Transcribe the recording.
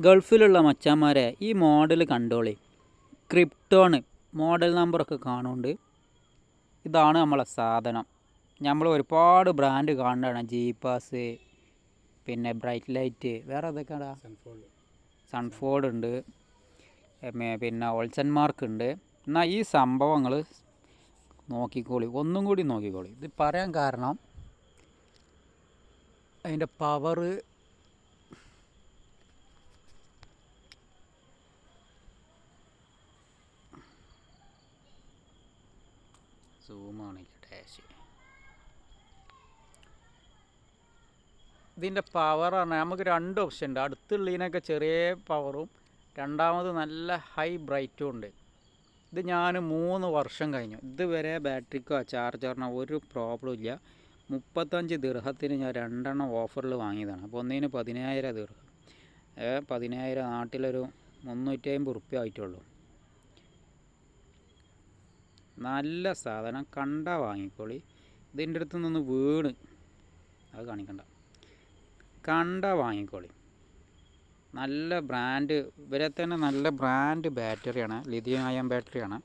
ഗൾഫിലുള്ള മച്ചാന്മാരെ ഈ മോഡൽ കണ്ടോളി. ക്രിപ്റ്റോണ് മോഡൽ നമ്പറൊക്കെ കാണുന്നുണ്ട്. ഇതാണ് നമ്മളെ സാധനം. നമ്മൾ ഒരുപാട് ബ്രാൻഡ് കാണുന്നതാണ്. ജീപ്പാസ് പിന്നെ ബ്രൈറ്റ് ലൈറ്റ് വേറെ ഏതൊക്കെയാടാ? സൺഫോൾഡ്. സൺഫോർഡ് ഉണ്ട്. പിന്നെ ഓൾസൺ മാർക്ക് ഉണ്ട്. എന്നാൽ ഈ സംഭവങ്ങൾ നോക്കിക്കോളി. ഒന്നും കൂടി നോക്കിക്കോളി. ഇത് പറയാൻ കാരണം അതിന്റെ പവർ സൂമാണില്ല ഡാഷ് ഇതിന്റെ പവർ പറഞ്ഞാൽ നമുക്ക് രണ്ട് ഓപ്ഷൻ ഉണ്ട്. അടുത്തുള്ളതിനൊക്കെ ചെറിയ പവറും രണ്ടാമത് നല്ല ഹൈ ബ്രൈറ്റും ഉണ്ട്. ഇത് ഞാൻ മൂന്ന് വർഷം കഴിഞ്ഞു. ഇതുവരെ ബാറ്ററിക്കോ ചാർജറിനോ ഒരു പ്രോബ്ലം ഇല്ല. മുപ്പത്തഞ്ച് ദീർഹത്തിന് ഞാൻ രണ്ടെണ്ണം ഓഫറിൽ വാങ്ങിയതാണ്. അപ്പോൾ ഒന്നിന് പതിനായിരം ദീർഹം പതിനായിരം നാട്ടിലൊരു മുന്നൂറ്റി അമ്പത് റുപ്യ ആയിട്ടുള്ളൂ. നല്ല സാധനം കണ്ട വാങ്ങിക്കോളി. ഇതിന്റെ അടുത്ത് നിന്ന് വീണ്. അത് കാണിക്കണ്ട. കണ്ട വാങ്ങിക്കോളി. നല്ല ബ്രാൻഡ് ഇവരെ തന്നെ നല്ല ബ്രാൻഡ് ബാറ്ററിയാണ് ലിഥിയം അയൺ ബാറ്ററിയാണ്.